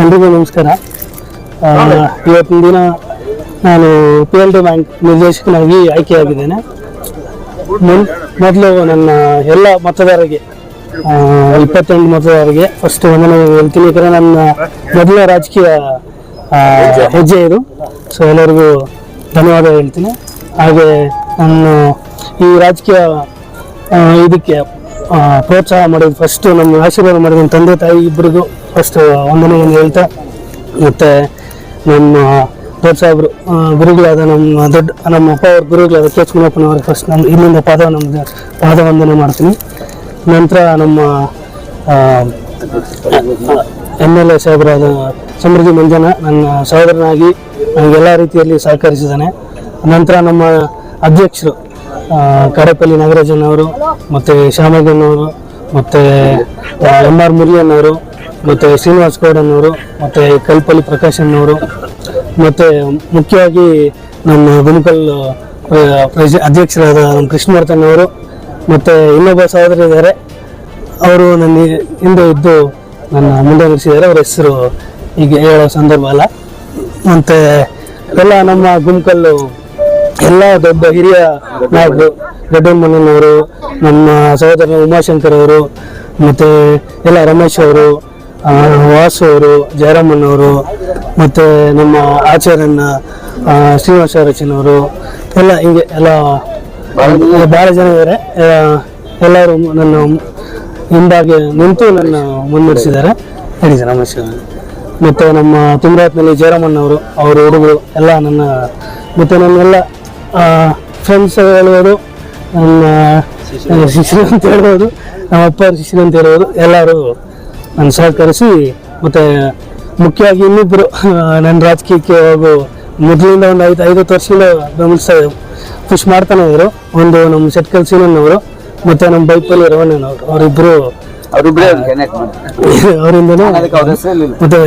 ಎಲ್ರಿಗೂ ನಮಸ್ಕಾರ. ಇವತ್ತಿನ ದಿನ ನಾನು ಪಿ ಎಲ್ ಡಿ ಬ್ಯಾಂಕ್ ನಿರ್ದೇಶಕನಾಗಿ ಆಯ್ಕೆಯಾಗಿದ್ದೇನೆ. ಮೊದಲು ನನ್ನ ಎಲ್ಲ ಮತದಾರರಿಗೆ ಇಪ್ಪತ್ತೆಂಟು ಮತದಾರರಿಗೆ ಫಸ್ಟ್ ವಂದನೆ ಹೇಳ್ತೀನಿ. ಯಾಕಂದರೆ ನನ್ನ ಮೊದಲ ರಾಜಕೀಯ ಹೆಜ್ಜೆ ಇದು. ಸೊ ಎಲ್ಲರಿಗೂ ಧನ್ಯವಾದ ಹೇಳ್ತೀನಿ. ಹಾಗೆ ನಾನು ಈ ರಾಜಕೀಯ ಇದಕ್ಕೆ ಪ್ರೋತ್ಸಾಹ ಮಾಡಿದ ಫಸ್ಟ್ ನಮ್ಮ ಆಶೀರ್ವಾದ ಮಾಡಿದ ತಂದೆ ತಾಯಿ ಇಬ್ಬರಿಗೂ ಫಸ್ಟ್ ವಂದನೆಯನ್ನು ಹೇಳ್ತಾ, ಮತ್ತು ನಮ್ಮ ಸಾಹೇಬರು ಗುರುಗಳಾದ ನಮ್ಮ ದೊಡ್ಡ, ನಮ್ಮ ಅಪ್ಪ ಅವ್ರ ಗುರುಗಳಾದ ಕೆ ಎಚ್ ಫಸ್ಟ್ ನಮ್ಮ ಇಲ್ಲಿಂದ ಪಾದ ನಮ್ಮ ಪಾದ ವಂದನೆ ಮಾಡ್ತೀನಿ. ನಂತರ ನಮ್ಮ ಎಂ ಎಲ್ ಎ ಸಾಹೇಬರಾದ ಸಮೃದ್ಧಿ ಮಂಜನ ನನ್ನ ಸಹೋದರನಾಗಿ ನನಗೆಲ್ಲ ರೀತಿಯಲ್ಲಿ ಸಹಕರಿಸಿದ್ದಾನೆ. ನಂತರ ನಮ್ಮ ಅಧ್ಯಕ್ಷರು ಆ, ನಾಗರಾಜನ್ ಅವರು ಮತ್ತು ಶ್ಯಾಮಗನ್ನವರು ಮತ್ತು ಎಂ ಆರ್ ಮುರಿಯನ್ನವರು ಮತ್ತು ಶ್ರೀನಿವಾಸ್ ಗೌಡನವರು ಮತ್ತು ಕಲ್ಪಲ್ಲಿ ಪ್ರಕಾಶನ್ನವರು ಮತ್ತು ಮುಖ್ಯವಾಗಿ ನಮ್ಮ ಗುಣಕಲ್ ಅಧ್ಯಕ್ಷರಾದ ನಮ್ಮ ಕೃಷ್ಣವರ್ಧನ್ ಮತ್ತು ಇನ್ನೊಬ್ಬ ಸಹೋದರ ಇದ್ದಾರೆ. ಅವರು ನನ್ನ ಹಿಂದೆ ಇದ್ದು ನನ್ನ ಮುಂದೆ ನಡೆಸಿದ್ದಾರೆ ಅವರ ಹೆಸರು ಈಗ ಹೇಳೋ ಸಂದರ್ಭ ಅಲ್ಲ. ಮತ್ತು ಎಲ್ಲ ನಮ್ಮ ಗುಂಕಲ್ಲು ಎಲ್ಲ ದೊಡ್ಡ ಹಿರಿಯ ನಾಯಕರು ದೊಡ್ಡಮ್ಮನವರು ನಮ್ಮ ಸಹೋದರ ಉಮಾಶಂಕರ್ ಅವರು ಮತ್ತು ಎಲ್ಲ ರಮೇಶ್ ಅವರು ವಾಸು ಅವರು ಜಯರಾಮಣ್ಣವರು ಮತ್ತು ನಮ್ಮ ಆಚಾರ್ಯನ ರಚನವರು ಎಲ್ಲ ಹಿಂಗೆ ಎಲ್ಲ ಭಾಳ ಜನ ಇದ್ದಾರೆ ಎಲ್ಲರೂ ನನ್ನ ಹಿಂದಾಗಿ ನಿಂತು ನನ್ನ ಮುನ್ನಡೆಸಿದ್ದಾರೆ. ಹೇಳಿ ಸರ್ ರಮೇಶ್ ಮತ್ತು ನಮ್ಮ ತುಂಗರಾತ್ನಲ್ಲಿ ಜಯರಾಮಣ್ಣವರು ಅವರು ಹುಡುಗರು ಎಲ್ಲ ನನ್ನ ಮತ್ತು ನನ್ನೆಲ್ಲ ಫ್ರೆಂಡ್ಸ್ ಹೇಳ್ಬೋದು ನನ್ನ ಶಿಷ್ಯರು. ಅಂತ ಹೇಳ್ಬೋದು ನಮ್ಮ ಅಪ್ಪ ಅವ್ರ ಶಿಷ್ಯರು ಅಂತ ಹೇಳ್ಬೋದು ಎಲ್ಲರೂ ನನ್ನ ಸಹಕರಿಸಿ ಮತ್ತು ಮುಖ್ಯವಾಗಿ ಇನ್ನಿಬ್ಬರು ನನ್ನ ರಾಜಕೀಯಕ್ಕೆ ಹೋಗು ಮೊದಲಿಂದ ಒಂದು ಐದು ಐವತ್ತು ವರ್ಷದಿಂದ ಬೆಂಬಲಿಸ್ತಾ ಪುಷ್ ಮಾಡ್ತಾನೆ ಇದ್ರು. ಒಂದು ನಮ್ಮ ಶೆಟ್ಕಲ್ ಸೀನನ್ನವರು ಮತ್ತು ನಮ್ಮ ಬೈಪಲ್ಲಿ ರವಣ್ಣನವರು ಅವರಿಬ್ಬರು ಅವರಿಂದನೇ ಮತ್ತು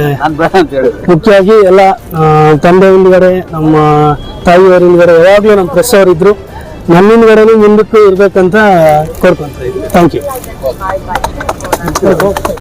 ಮುಖ್ಯವಾಗಿ ಎಲ್ಲ ತಂದೆ ಹಿಂದ್ಗಡೆ ನಮ್ಮ ತಾಯಿಯವ್ರ ಹಿಂದ್ಗಡೆ ಯಾವಾಗಲೂ ನಮ್ಮ ಪ್ರೆಸ್ ಇದ್ದರು ಇದ್ರು ನನ್ನ ಹಿಂದ್ಗಡೆನೂ ಮುಂದಕ್ಕೂ ಇರ್ಬೇಕಂತ ಕೋರ್ಕೊಂತ ಇದ್ದೀವಿ ಥ್ಯಾಂಕ್ ಯು